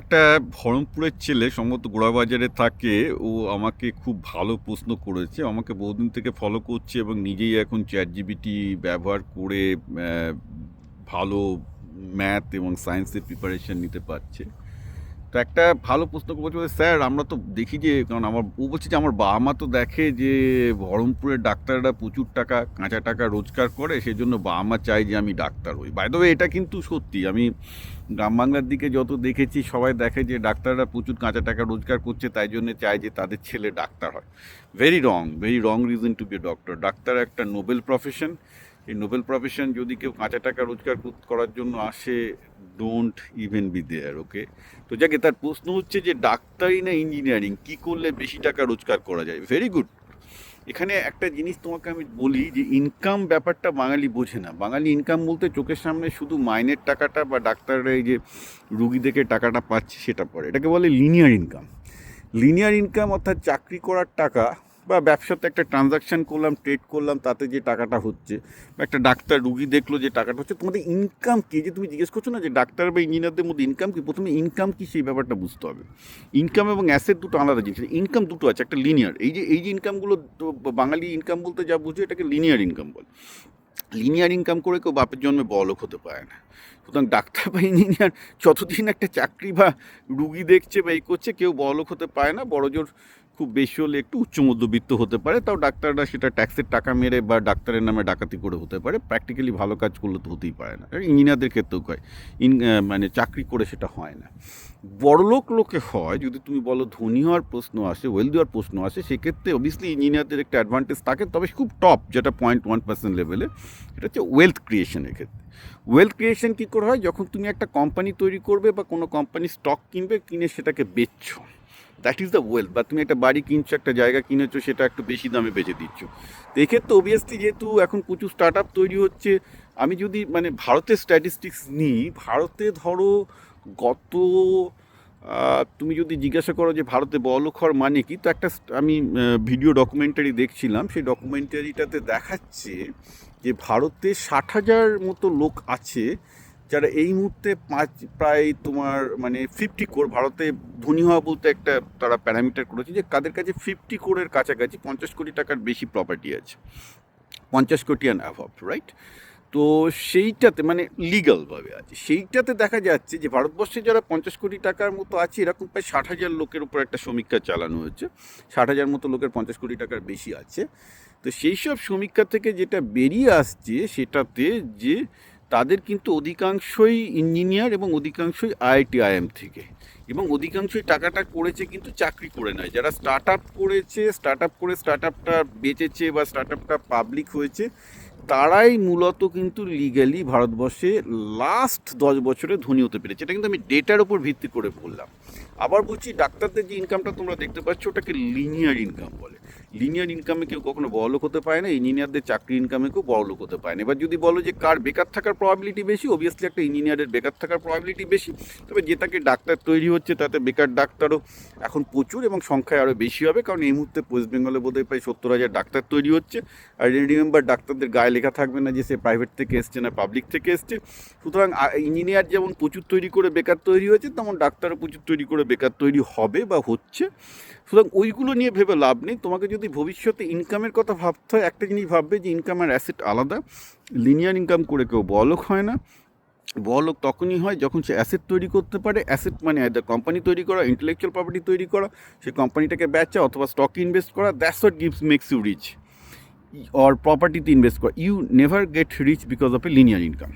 একটা ভরমপুরের ছেলে সম্ভবত গোড়াবাজারে থাকে, ও আমাকে খুব ভালো প্রশ্ন করেছে। আমাকে বহুদিন থেকে ফলো করছে এবং নিজেই এখন চ্যাট জিবিটি ব্যবহার করে ভালো ম্যাথ এবং সায়েন্সের প্রিপারেশান নিতে পারছে। তো একটা ভালো প্রশ্ন করছে স্যার, আমরা তো দেখি যে, কারণ আমার ও বলছে যে, আমার বাবা মা তো দেখে যে, বহরমপুরের ডাক্তাররা প্রচুর টাকা, কাঁচা টাকা রোজগার করে, সেজন্য বাবা মা চায় যে, আমি ডাক্তার হই। বাই এটা কিন্তু সত্যি। আমি গ্রাম বাংলার দিকে যত দেখেছি, সবাই দেখে যে, ডাক্তাররা প্রচুর কাঁচা টাকা রোজগার করছে, তাই জন্য চায় যে, তাদের ছেলে ডাক্তার হয়। Very wrong very wrong reason to be doctor doctor একটা নোবেল প্রফেশন এই নোবেল প্রফেশন যদি কেউ কাঁচা টাকা রোজগার করার জন্য আসে don't even be there okay তো যাকে তার প্রশ্ন হচ্ছে যে ডাক্তারি না ইঞ্জিনিয়ারিং কি করলে বেশি টাকা রোজগার করা যায়? ভেরি গুড এখানে একটা জিনিস তোমাকে আমি বলি যে ইনকাম ব্যাপারটা বাঙালি বোঝে না। বাঙালি ইনকাম বলতে চোখের সামনে শুধু মাইনের টাকাটা বা ডাক্তাররা এই যে রুগী দেখে টাকাটা পাচ্ছে সেটা পড়ে। এটাকে বলে লিনিয়ার ইনকাম লিনিয়ার ইনকাম অর্থাৎ চাকরি করার টাকা বা ব্যবসাতে একটা ট্রানজাকশন করলাম ট্রেড করলাম, তাতে যে টাকাটা হচ্ছে, বা একটা ডাক্তার রুগী দেখল যে টাকাটা হচ্ছে, তোমাদের ইনকাম কী? যে তুমি জিজ্ঞেস করছ না যে ডাক্তার বা ইঞ্জিনিয়ারদের মধ্যে ইনকাম কি? প্রথমে ইনকাম কী সেই ব্যাপারটা বুঝতে হবে। ইনকাম এবং অ্যাসেট দুটো আলাদা জিনিস। ইনকাম দুটো আছে, একটা লিনিয়ার এই যে এই যে ইনকামগুলো বাঙালি ইনকাম বলতে যা বুঝে, এটাকে লিনিয়ার ইনকাম বলে। লিনিয়ার ইনকাম করে কেউ বাপের জন্মে বড়লোক হতে পারে না। সুতরাং ডাক্তার বা ইঞ্জিনিয়ার যতদিন একটা চাকরি বা রুগী দেখছে বা এই করছে, কেউ বড়লোক হতে পারে না। বড়জোর খুব বেশি হলে একটু উচ্চ মধ্যবিত্ত হতে পারে, তাও ডাক্তাররা সেটা ট্যাক্সের টাকা মেরে বা ডাক্তারের নামে ডাকাতি করে হতে পারে। প্র্যাকটিক্যালি ভালো কাজ করলে তো হতেই পারে না। ইঞ্জিনিয়ারদের ক্ষেত্রেও হয়। ইন মানে চাকরি করে সেটা হয় না। বড়লোক লোকে হয়, যদি তুমি বলো ধনী হওয়ার প্রশ্ন আসে ওয়েলদি হওয়ার প্রশ্ন আসে, সেক্ষেত্রে অবভিয়াসলি ইঞ্জিনিয়ারদের একটা অ্যাডভান্টেজ থাকে, তবে খুব টপ যেটা পয়েন্ট ওয়ান পার্সেন্ট লেভেলে সেটা হচ্ছে ওয়েলথ ক্রিয়েশনের ক্ষেত্রে। ওয়েলথ ক্রিয়েশন কী করে হয়? যখন তুমি একটা কোম্পানি তৈরি করবে বা কোনো কোম্পানি স্টক কিনবে, কিনে সেটাকে বেচছো। দ্যাট ইজ দ্য ওয়েলথ বা তুমি একটা বাড়ি কিনছো, একটা জায়গা কিনেছো, সেটা একটু বেশি দামে বেচে দিচ্ছ। তো এক্ষেত্রে অবভিয়াসলি যেহেতু এখন প্রচুর স্টার্ট আপ তৈরি হচ্ছে, আমি যদি মানে ভারতের স্ট্যাটিস্টিক্স নিই, ভারতে ধরো গত তুমি যদি জিজ্ঞাসা করো যে ভারতে বলখর মানে কি, তো একটা আমি ভিডিও ডকুমেন্টারি দেখছিলাম, সেই ডকুমেন্টারিটাতে দেখাচ্ছে যে ভারতে ষাট হাজার মতো লোক আছে যারা এই মুহূর্তে পাঁচ, প্রায় তোমার মানে ফিফটি কোর ভারতে ধনী হওয়া বলতে একটা তারা প্যারামিটার করেছে যে কাদের কাছে ফিফটি কোরের কাছাকাছি পঞ্চাশ কোটি টাকার বেশি প্রপার্টি আছে। পঞ্চাশ কোটি অ্যান্ড অ্যাভ রাইট তো সেইটাতে মানে লিগালভাবে আছে। সেইটাতে দেখা যাচ্ছে যে ভারতবর্ষে যারা পঞ্চাশ কোটি টাকার মতো আছে, এরকম প্রায় ষাট হাজার লোকের উপর একটা সমীক্ষা চালানো হয়েছে ষাট হাজার মতো লোকের পঞ্চাশ কোটি টাকার বেশি আছে। তো সেই সব সমীক্ষা থেকে যেটা বেরিয়ে আসছে, সেটাতে যে তাদের কিন্তু অধিকাংশই ইঞ্জিনিয়ার এবং অধিকাংশই আইআইটি আইএম থেকে। এবং অধিকাংশই টাকাটা করেছে কিন্তু চাকরি করে নয়। যারা স্টার্ট আপ করেছে স্টার্ট আপ করে স্টার্ট আপটা বেঁচেছে বা স্টার্ট আপটা পাবলিক হয়েছে, তারাই মূলত কিন্তু লিগ্যালি ভারতবর্ষে লাস্ট দশ বছরে ধনী হতে পেরেছে। এটা কিন্তু আমি ডেটার উপর ভিত্তি করে বললাম। আবার বলছি, ডাক্তারদের যে ইনকামটা তোমরা দেখতে পাচ্ছ, ওটাকে লিনিয়ার ইনকাম বলে। লিনিয়ার ইনকামে কেউ কখনো বড়লোক হতে পারে না ইঞ্জিনিয়ারদের চাকরি ইনকামে কেউ বড়লোক হতে পারে না। এবার যদি বলো যে, কার বেকার থাকার প্রবাবিলিটি বেশি অবভিয়াসলি একটা ইঞ্জিনিয়ারের বেকার থাকার প্রবাবিলিটি বেশি। তবে যে তাকে ডাক্তার তৈরি হচ্ছে, তাতে বেকার ডাক্তারও এখন প্রচুর এবং সংখ্যায় আরও বেশি হবে, কারণ এই মুহূর্তে ওয়েস্ট বেঙ্গলে বোধহয় প্রায় সত্তর হাজার ডাক্তার তৈরি হচ্ছে। আর রিমেম্বার ডাক্তারদের গায়ে লেখা থাকবে না যে, সে প্রাইভেট থেকে এসছে না পাবলিক থেকে এসছে। সুতরাং ইঞ্জিনিয়ার যেমন প্রচুর তৈরি করে বেকার তৈরি হয়েছে, তেমন ডাক্তারও প্রচুর তৈরি করে বেকার তৈরি হবে বা হচ্ছে, সুতরাং ওইগুলো নিয়ে ভেবে লাভ নেই। তোমাকে যদি ভবিষ্যতে ইনকামের কথা ভাবতে হয়, একটা জিনিস ভাববে যে ইনকাম আর অ্যাসেট আলাদা লিনিয়ার ইনকাম করে কেউ বলক হয় না। বড়লোক তখনই হয় যখন সে অ্যাসেট তৈরি করতে পারে। অ্যাসেট মানে কোম্পানি তৈরি করা ইন্টেলেকচুয়াল প্রপার্টি তৈরি করা সেই কোম্পানিটাকে বেচা অথবা স্টকে ইনভেস্ট করা that's what gives makes you rich or প্রপার্টিতে invest করা। You never get rich because of a linear income